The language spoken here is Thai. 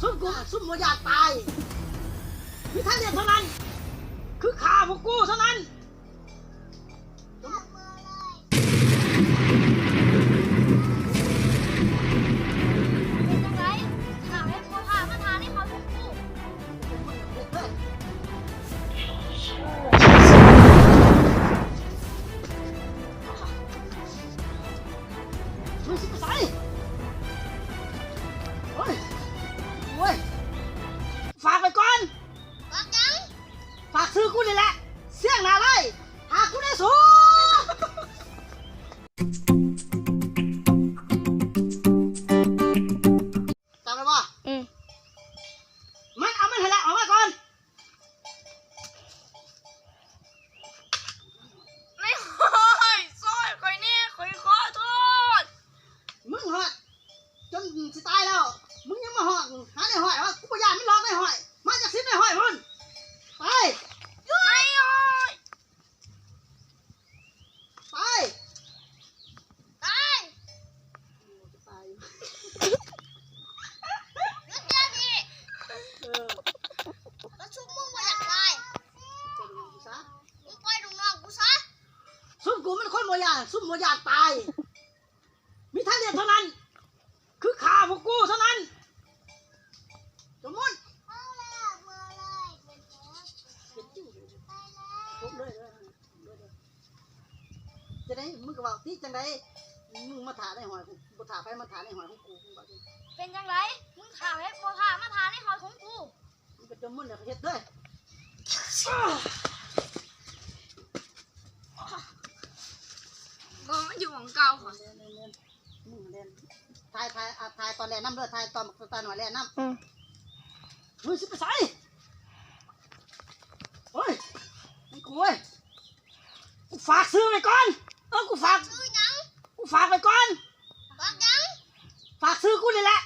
ซุ่มกูซุ่มโมอยากตายมีท่านเดียวเท่านั้น คือข่าพวกกูเท่านั้นเป็นจัไรถาให้พ่อพามาทานให้เขาทุก อดหาได้หอยวะกูพยานไม่รอได้หอย มาจากซิปได้หอยพุ่นไปไม่ค่อยไปตายตายหยุดเดี๋ยวนี้เออแล้วชุบมึงมาอยากตายจะดูกูซะมึงปล่อยลูกน้องกูซะซุ่มกูมันคนโมยานซุ่มโมยานตาย มีท่าเดียวเท่านั้น คือขาพวกกูเท่านั้น จะได้มึงก็บอกที่จังไดมึงมาถ่าในหอยกูมาถ่าไปมาถ่าในหอยของกูมึงบอกดิเป็นจังไรมึงข่าวให้พ่อพามาทานให้เขาของกูมึงก็จมมึงเดี๋ยวก็เฮ็ดเลยก็มันอยู่ของเก่าค่ะเล่นเล่นเล่นมึงเล่นถ่ายถ่ายอะถ่ายตอนแรกน้ำเด้อถ่ายตอนตอนหน่อยแรกน้ำอืมมึงสิไปใส่เฮ้ยไอ้กูเว้ยกูฝากซื้อไปก่อนูฝาก กูฝากไปก่อน ฝากซื้อกูเลยแหละ